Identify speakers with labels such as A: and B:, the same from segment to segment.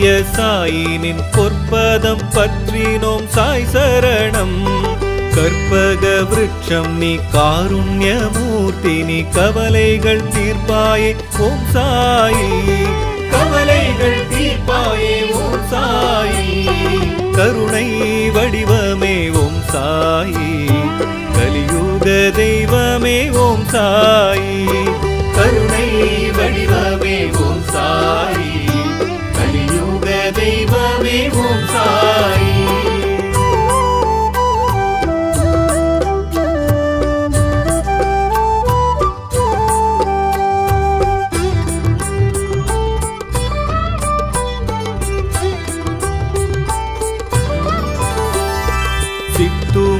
A: அற்புதமாகிய சாயினின் பொற்பதம் பற்றினோம் சாய் சரணம். கற்பக விருட்சம் நீ காருண்யமூர்த்தி நீ கவலைகள் தீர்ப்பாயே ஓம் சாயி. கவலைகள் தீர்ப்பாயே ஓம் சாயி. கருணை வடிவமே ஓம் சாயி. கலியுக தெய்வமே ஓம் சாயி. கருணை வடிவமே ஓம் சாயி. தெய்வமே ஓம் சாயி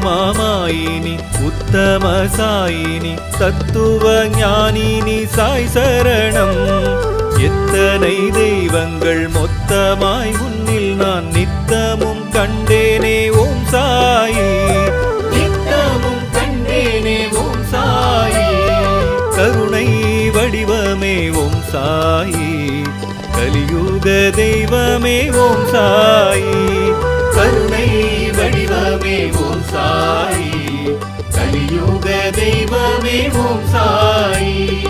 A: மாமாயினி உத்தம சாயினி தத்துவ ஞானினி சாய் சரணம். எத்தனை தெய்வங்கள் மொத்தமாய் உன்னில் நான் நித்தமும் கண்டேனே ஓம் சாயி. நித்தமும் கண்டேனே ஓம் சாயி. கருணை வடிவமே ஓம் சாயி. கலியுக தெய்வமே ஓம் சாயி. கருணை வடிவமே ஓம் சாயி. கலியுக தெய்வமே ஓம் சாயி.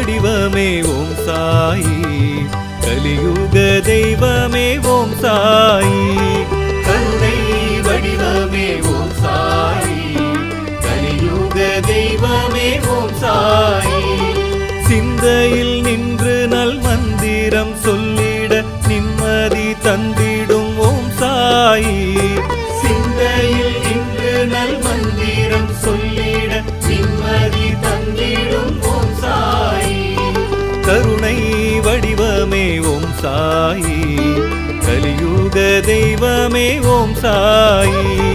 A: வடிவமே ஓம் சாயி. கலியுக தெய்வமே ஓம் சாயி. கருணை வடிவமே ஓம் சாயி. கலியுக தெய்வமே ஓம் சாயி. சிந்தையில் தெய்வமே ஓம் சாயி.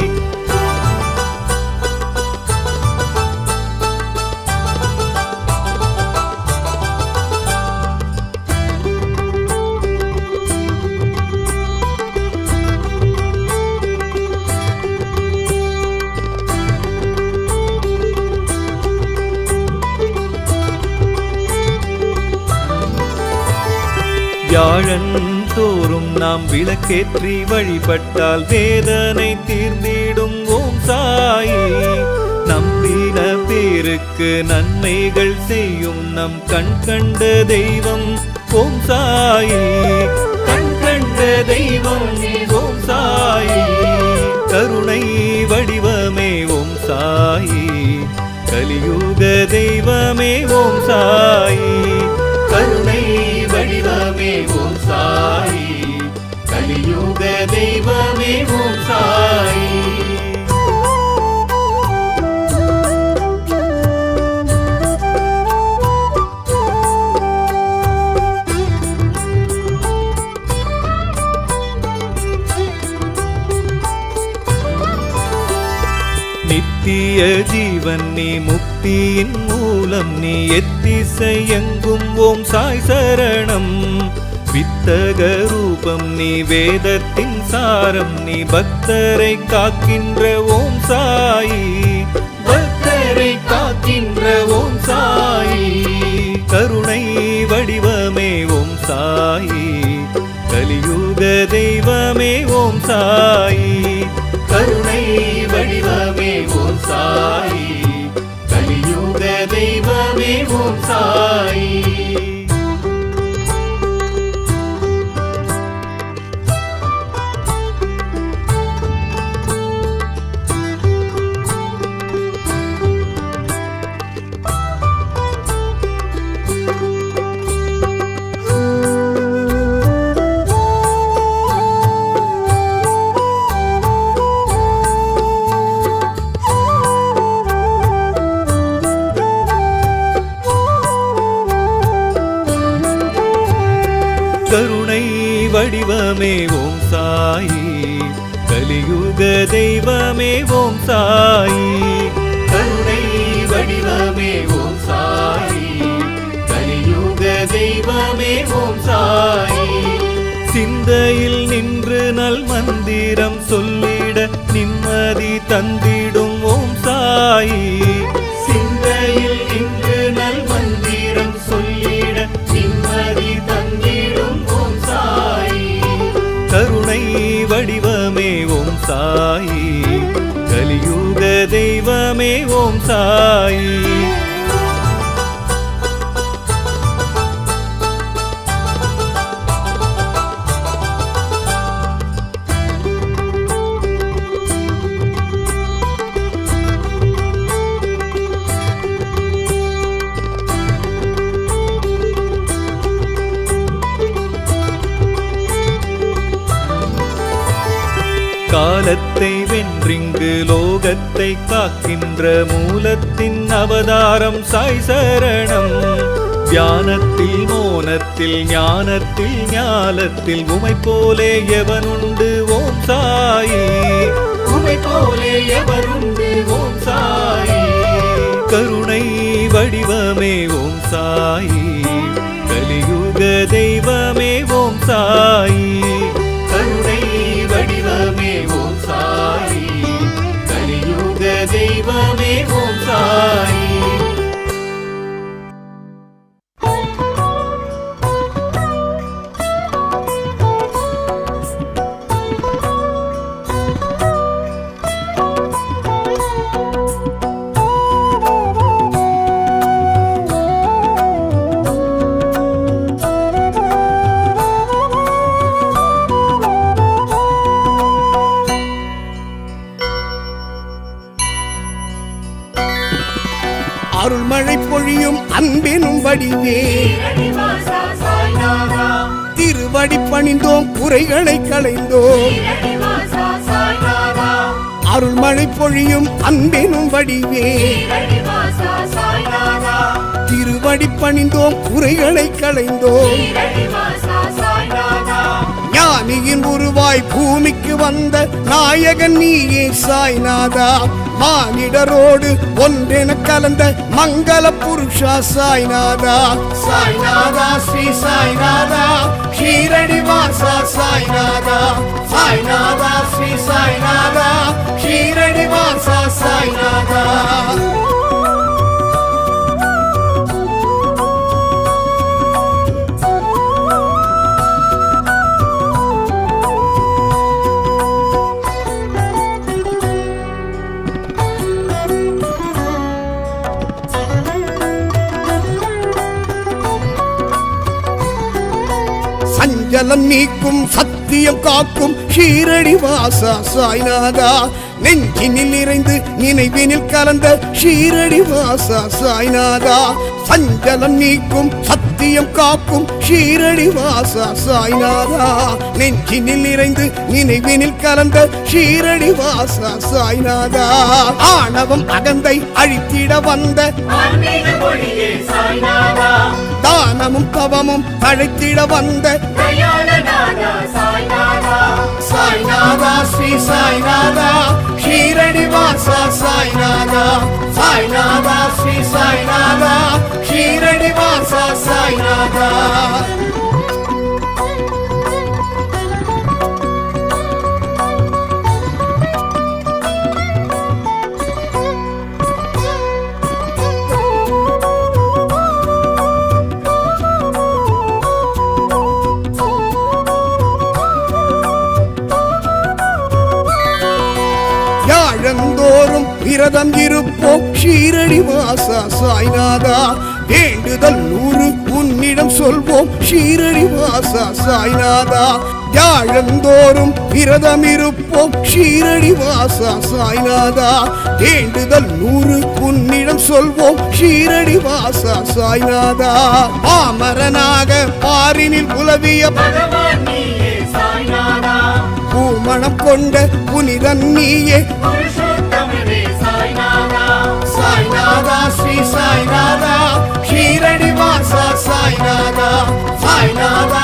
A: நாம் விளக்கேற்றி வழிபட்டால் வேதனை தீர்ந்திடும். ஓம் சாயி. நம்பின பேருக்கு நன்மைகள் செய்யும். நம் கண் கண்ட தெய்வம் ஓம் சாயி. கண் கண்ட தெய்வம் ஓம் சாயி. கருணை வடிவமே ஓம் சாயி. கலியுக தெய்வமே ஓம் சாயி. கருணை வடிவமே ஓம் சாயி. கலியுக தெய்வமே ஓம் சாயி நித்திய ஜீவன் நீ முக்தியின் மூலம் நீ எத்திசையெங்கும் ஓம் சாய் சரணம். வித்தக ரூபம் நீ வேதத்தின் சாரம் நீ பக்தரை காக்கின்ற ஓம் சாயி. பக்தரை காக்கின்ற ஓம் சாயி. கருணை வடிவமே ஓம் சாயி. கலியுக தெய்வமே ஓம் சாயி. கருணை வடிவமே ஓம் சாயி. கலியுக தெய்வமே ஓம் சாயி. சாயி சிந்தையில் நின்று நல் மந்திரம் சொல்லிட நிம்மதி தந்திடும் ஓம் சாயி. கருணை வடிவமே ஓம் சாயி. கலியுக தெய்வமே ஓம் சாயி. வென்றிங்கு லோகத்தை காக்கின்ற மூலத்தின் அவதாரம் சாய் சரணம். தியானத்தில் மோனத்தில் ஞானத்தில் ஞாலத்தில் உமை போலே எவனுண்டு ஓம் சாயி. உமை போலே எவனுண்டு ஓம் சாயி. கருணை வடிவமே ஓம் சாயி. கலியுக தெய்வமே ஓம் சாயி. தெய்வமே ஓம்
B: தாயே. பொழியும் அன்பினும் வடிவே. திருவடி பணிந்தோம் குறைகளை களைந்தோம். அருள்மழை பொழியும் அன்பினும் வடிவே. திருவடி பணிந்தோம் குறைகளை களைந்தோம்.
C: ஸ்ரீரணிவாசா
B: உருவாய் பூமிக்கு வந்த நாயகன் நீயே சாய்நாதா. மானிடரோடு ஒன்றென கலந்த மங்கள புருஷா சாய்நாதா. சாய்நாதா ஸ்ரீ சாய்நாதா. ஷீரடி வாசா சாய்நாதா. சாய்நாதா ஸ்ரீ சாய்நாதா. ஷீரடி வாசா சாய்நாதா. சஞ்சலம் நீக்கும் சத்தியம் காக்கும். ஷீரடி வாசா சாய்நாதா. நெஞ்சினில் நிறைந்து நினைவினில் கலந்த ஷீரடி வாசா சாய்நாதா. சஞ்சலம் நீக்கும் சத்தியம் காக்கும். ஷீரடி வாசா சாய்நாதா. நெஞ்சினில் நிறைந்து நினைவினில் கலந்த ஷீரடி வாசா சாய்நாதா. ஆணவம் அகந்தை அழித்திட வந்த
C: சாய்நாதா.
B: தானமும் தவமும் அழைத்திட வந்த
C: சாய்நாதா
B: ஸ்ரீ சாய்நாதா. ஷீரடி வாசா சாய்நாதா. சாய்நாதா ஸ்ரீ சாய்நாதா. ஷீரடி வாசா சாய்நாதா. விரதம் இருப்போம் ஷீரடி வாசா சாய்நாதா. வேண்டுதல் நூறு உன்னிடம் சொல்வோம். ஷீரடி வாசா சாய்நாதா. யாழந்தோறும் விரதம் இருப்போம் ஷீரடி வாசா சாய்நாதா. வேண்டுதல் நூறு உன்னிடம் சொல்வோம். ஷீரடி வாசா சாய்நாதா. பாமரனாக பாரினில் உலவிய பூமணம் கொண்ட புனிதன் நீயே.
C: சாய்நாதா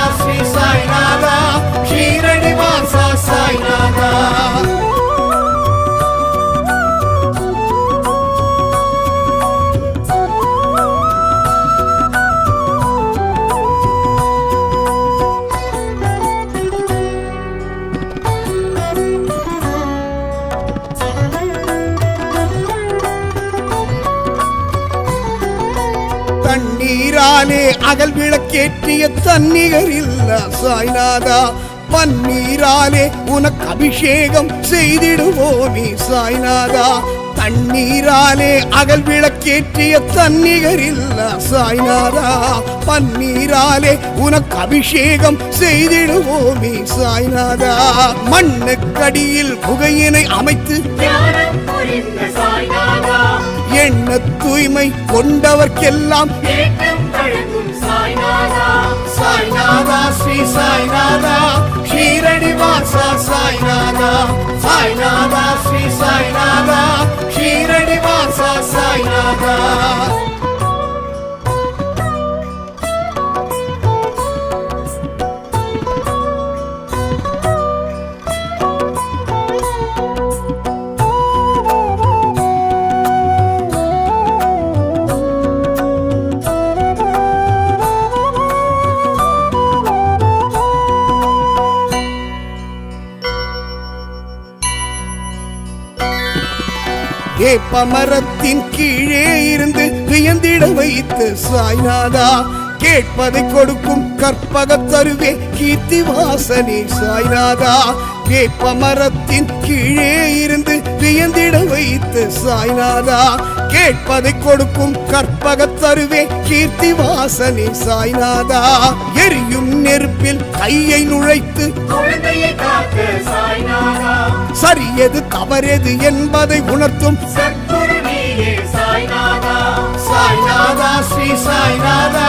B: அகல் விளக்கேற்றிய தன்னிகர் இல்ல சாய்நாதா பன்னீராலே உனக்கு அபிஷேகம் செய்திடுவோமே சாய்நாதா. தண்ணீராலே அகல் விளக்கேற்றிய தன்னிகர் இல்ல சாய்நாதா. பன்னீராலே உனக்கு அபிஷேகம் செய்திடுவோமே சாய்நாதா. மண்ணுக்கடியில் குகையினை அமைத்து எண்ண தூய்மை கொண்டவர்க்கெல்லாம்
C: საინადა სვი საინადა
B: ხირენი ვაცა საინადა საინადა სვი საინადა ხირენი ვაცა საინადა ஷீரடி கீழே இருந்து வியந்திட வைத்து சாய்நாதா கேட்பதை கொடுக்கும் கற்பக தருவே கீர்த்தி வாசனே சாய்நாதா வேப்பமரத்தின் கீழே இருந்து வியந்திட வைத்து சாய்நாதா கேட்பதை கொடுக்கும் கற்பக தருவே கீர்த்தி வாசனே சாய்நாதா. எரியும் நெருப்பில் கையை நுழைத்து சரியது தவறெது என்பதை உணர்த்தும்
C: சாய்நாதா.
B: ஸ்ரீ சாய்நாதா.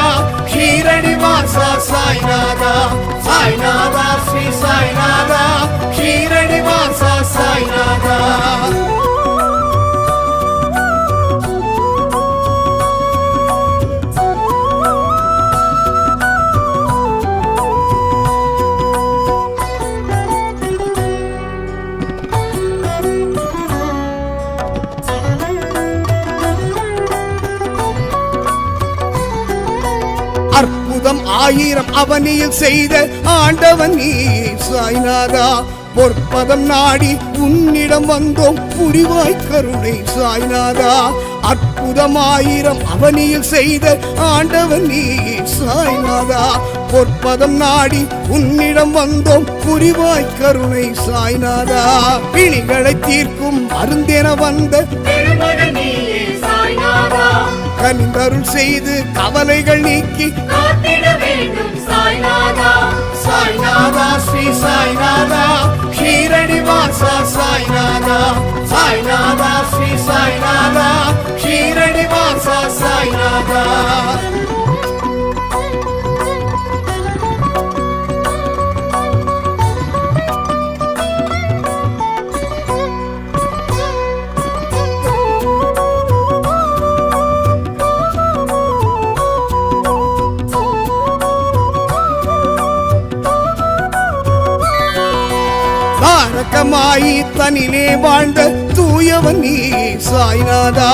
B: ஷீரடி வாசா சாய்நாதா. சாய்நாதா ஸ்ரீ சாய்நாதா ஷீரடி வாசா சாய்நாதா ஆயிரம் அவனியில் செய்த ஆண்டவன் நீ சாய்நாதா பொற்பதம் நாடி உன்னிடம் வந்தோம் புரிவாய் கருணை சாய்நாதா அற்புதமாயிரம் அவனியில் செய்த ஆண்டவன் நீ சாய்நாதா பொற்பதம் நாடி உன்னிடம் வந்தோம் புரிவாய் கருணை சாய்நாதா பிணிகளை தீர்க்கும் மருந்தென வந்த
C: திருமகன் சாய்நாதா
B: கனிந்தருள் செய்து கவலைகள் நீக்கி
C: சாய்நாதா
B: சாய்நாதா ஸ்ரீ சாய்நாதா. ஷீரடி வாசா சாய்நாதா. சாய்நாதா ஸ்ரீ சாய்நாதா. ஷீரடி வாசா சாய்நாதா. தனிலே வாழ்ந்த தூயவன் நீ சாய்நாதா.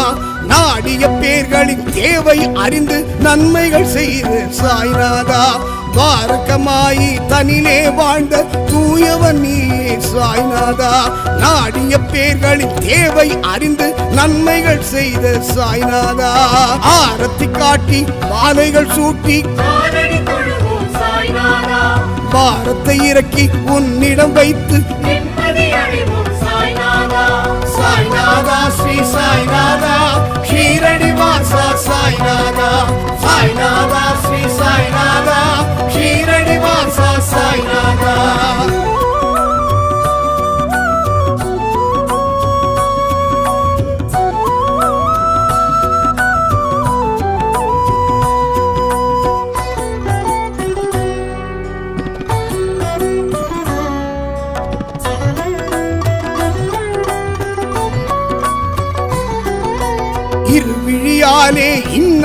B: நாடிய பேர்களின் தேவை அறிந்து நன்மைகள் செய்து சாய்நாதா. துவாரகமாயி தனிலே வாழ்ந்த தூயவன் நீ சாய்நாதா. நாடிய பேர்களின் தேவை அறிந்து நன்மைகள் செய்த சாய்நாதா. ஆரத்தி காட்டி மாலைகள் சூட்டி பாரத்தை இறக்கி உன்னிடம் வைத்து
C: சாய்நாதா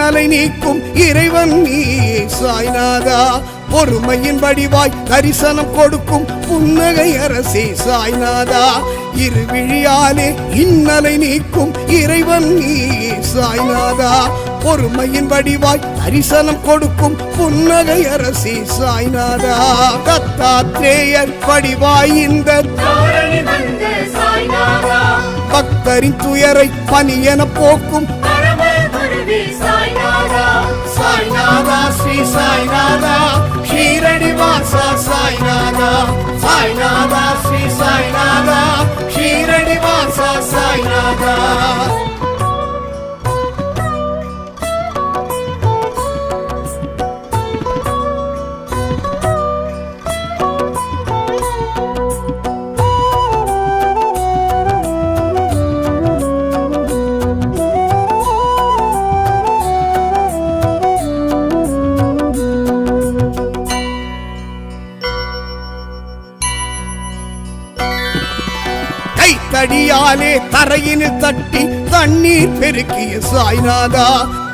B: இன்னலை நீக்கும் இறைவன் நீ. சாய்நாதா பொறுமையின் வடிவாய் தரிசனம் கொடுக்கும் புன்னகை அரசே சாய்நாதா. இருவிழியாலே இன்னலை நீக்கும் இறைவன் நீ. சாய்நாதா பொறுமையின் வடிவாய் தரிசனம் கொடுக்கும் புன்னகை அரசி சாய்நாதா. தத்தாத்ரேயர் வடிவாய் இந்த பக்தரின் துயரை பனியென போக்கும்.
C: சாய்நாதா
B: சாய்நாதா சாய்நாதா ஷீரடி வாசா சாய்நாதா சாய்நாதா ஸ்ரீ சாய்நாதா ஷீரடி வாசா சாய்நாதா கையாலே தரையினில் தட்டி தண்ணீர் பெருக்கிய சாய்நாதா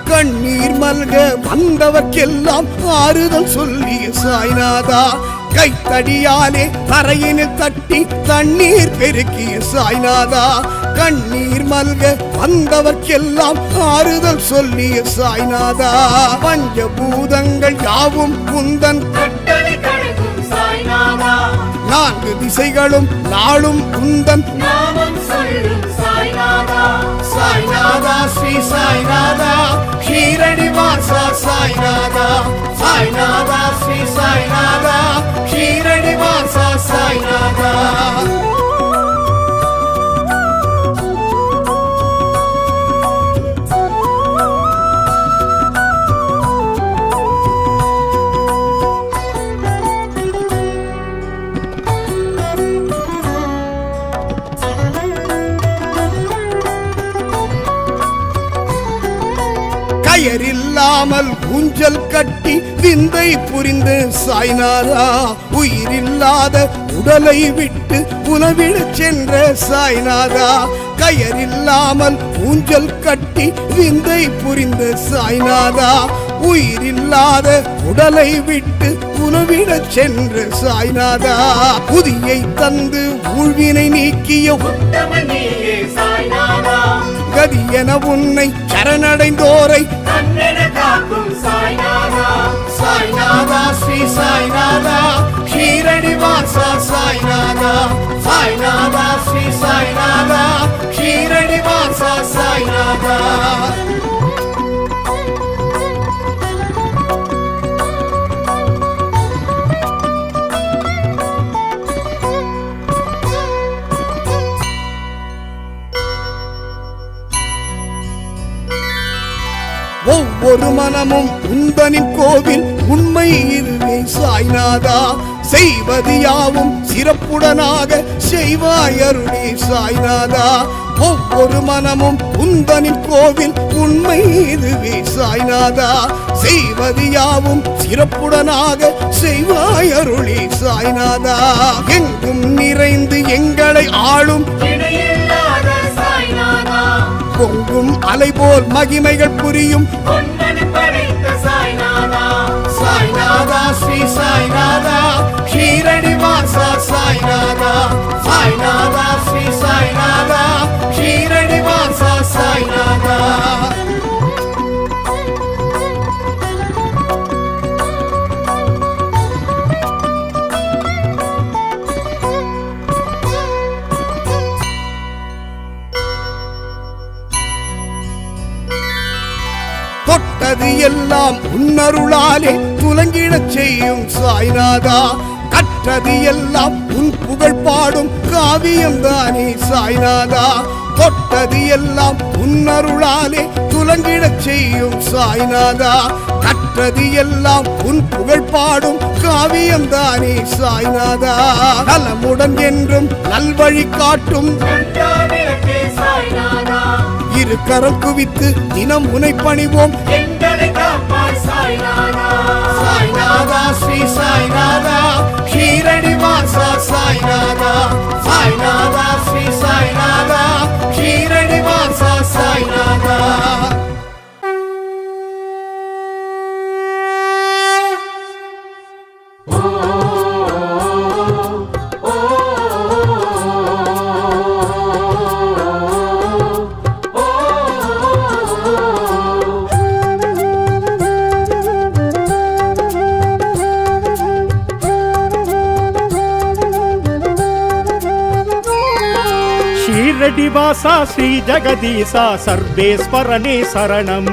B: கண்ணீர் மல்க வந்தவர்க்கெல்லாம் ஆறுதல் சொல்லிய சாய்நாதா கைத்தடியாலே தரையினில் தட்டி தண்ணீர் பெருக்கிய சாய்நாதா கண்ணீர் மல்க வந்தவர்க்கெல்லாம் ஆறுதல் சொல்லிய சாய்நாதா. பஞ்சபூதங்கள் யாவும் குந்தன்
C: கட்டளை
B: நான்கு திசைகளும் நாளும்
C: சாய்நாதா
B: சாய்நாதா ஸ்ரீ சாய்நாதா ஷீரடி வாசா சாய்நாதா சாய்நாதா ஸ்ரீ சாய்நாதா ஷீரடி வாசா சாய்நாதா கயரில்லாமல் ஊஞ்சல் கட்டி விந்தை புரிந்து சாய்நாதா உயிரில்லாத உடலை விட்டு உணவிடச் சென்ற சாய்நாதா கயரில்லாமல் ஊஞ்சல் கட்டி விந்தை புரிந்த சாய்நாதா உயிரில்லாத உடலை விட்டு உணவிடச் சென்ற சாய்நாதா புதியை தந்து ஊழ்வினை நீக்கிய?
C: உத்தமன் நீயே சாய்நாதா
B: கதி என உன்னை சரணடைந்தோரை
C: கண்ணென காக்கும் சாய்நாதா.
B: சாய்நாதா ஸ்ரீ சாய்நாதா. ஷீரடி வாசா சாய்நாதா. சாய்நாதா ஸ்ரீ சாய்நாதா. ஷீரடி வாசா சாய்நாதா. மனமும் உந்தனின் கோவில் உண்மை இதுவே சாய்நாதா. செய்வது யாவும் சிறப்புடனாக செய்வாயருளே சாய்நாதா. ஒவ்வொரு மனமும் உந்தனின் கோவில் உண்மை இதுவே சாய்நாதா. செய்வது யாவும் சிறப்புடனாக செய்வாயருளே சாய்நாதா. எங்கும் நிறைந்து எங்களை ஆளும் பொங்கும் அலை போல் மகிமைகள் புரியும்.
C: சாய்நாதா
B: சாய்நாதா ஸ்ரீ சாய்நாதா ஷீரடி வாசா சாய்நாதா. சாய்நாதா ஸ்ரீ சாய்நாதா. உன்னருளாலே துலங்கிடச் செய்யும் சாய்நாதா. கற்றது எல்லாம் உன் புகழ் பாடும் காவியம் தானே சாய்நாதா. தொட்டது எல்லாம் உன்னருளாலே துலங்கிடச் செய்யும் சாய்நாதா. கற்றது எல்லாம் உன் புகழ் பாடும் காவியம் தானே சாய்நாதா. நலமுடன் என்றும் நல்வழி காட்டும். இரு கரம் குவித்து தினம் உனை பணிவோம்.
C: எங்களை காப்பாய் சாய்நாதா
B: சாய்நாதா ஸ்ரீ శ్రీనివాస శ్రీ జగదీశ సర్వేశ్వరనే శరణం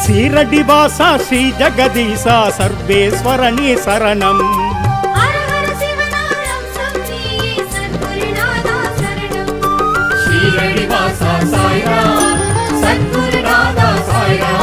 B: శ్రీరడివాస శ్రీ జగదీశ సర్వేశ్వరని
D: శరణం శ్రీరడివాస సాయిరా సద్గురునాథ సాయిరా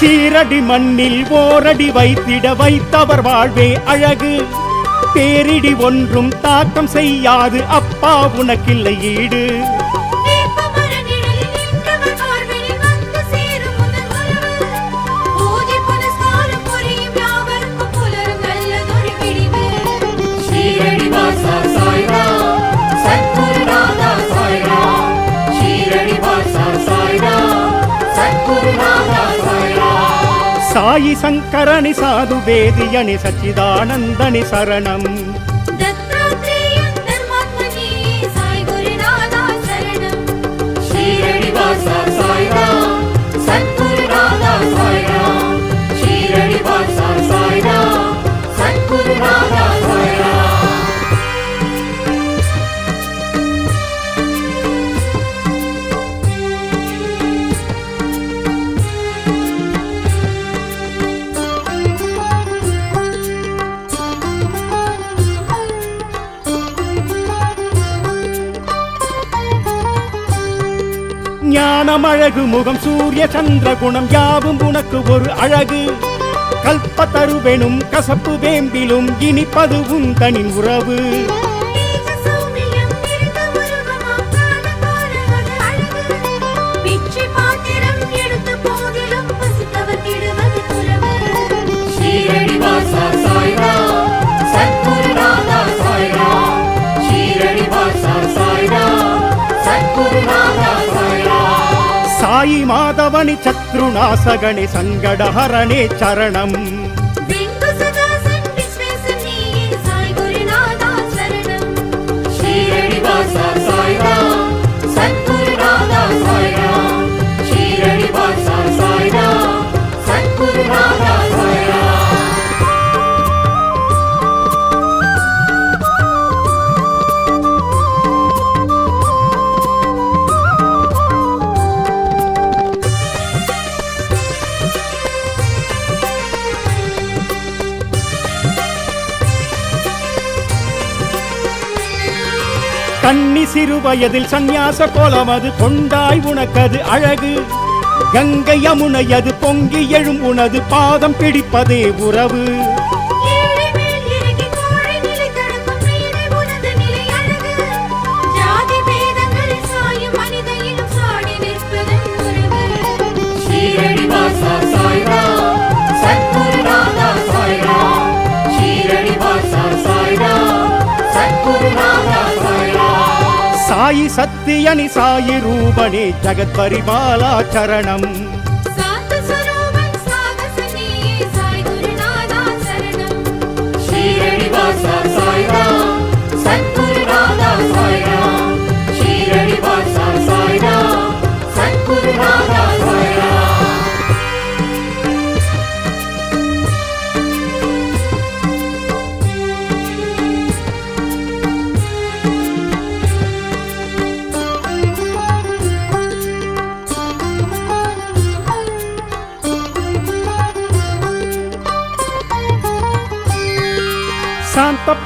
D: சீரடி மண்ணில் ஓரடி வைத்திட வைத்தவர் வாழ்வே அழகு. பேரிடி ஒன்றும் தாக்கம் செய்யாது. அப்பா உனக்கில்லை ஈடு. சங்கரணி சாது வேதியனி சச்சிதானந்தனி சரணம்.
C: சாய்ராம் சத்குருநாதா சாய்ராம்.
D: ஞானம் அழகு முகம் சூரிய சந்திர குணம் யாவும் உனக்கு ஒரு அழகு. கல்பத்தருவெனும் கசப்பு வேம்பிலும் இனிப்பது உன் தனி உறவு.
C: సాయి మాధవని శత్రునాశగణి సంగడహరణి
D: చరణం. సాయి வயதில் சந்நியாச கோலமது கொண்டாய் உனக்கது அழகு. கங்கை யமுனையது பொங்கி எழும் உனது பாதம் பிடிப்பதே உறவு. சத்தியனி சாயி ரூபணி ஜகத் பரிபாலா சரணம்.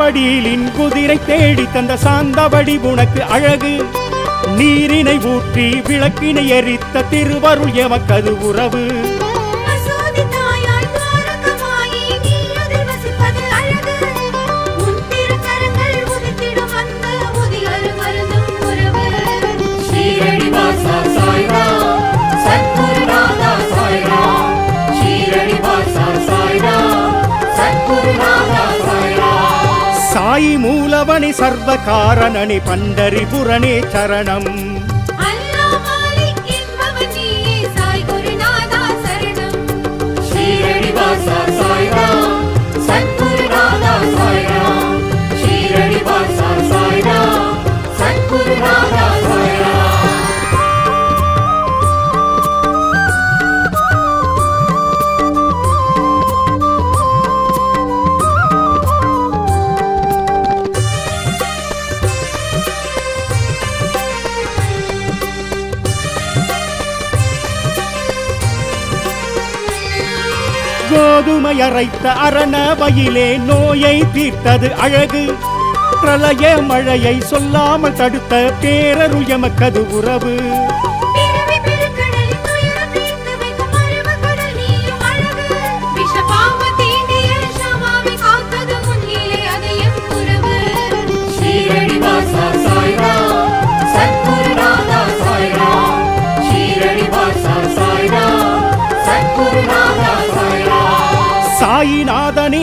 D: படியிலின் குதிரை தேடி தந்த சாந்தபடி உனக்கு அழகு. நீரினை ஊற்றி விளக்கினை எரித்த திருவருள் எமக்கது உறவு. சாயி மூலவனி சர்வ காரணனி பண்டரிபுரனே சரணம்
E: சாய் குருநாதா சரணம்.
D: கோதுமை அரைத்த அரணவையிலே நோயை தீர்த்தது அழகு. பிரளய மழையை சொல்லாமல் தடுத்த பேரருள் எமக்கது உறவு.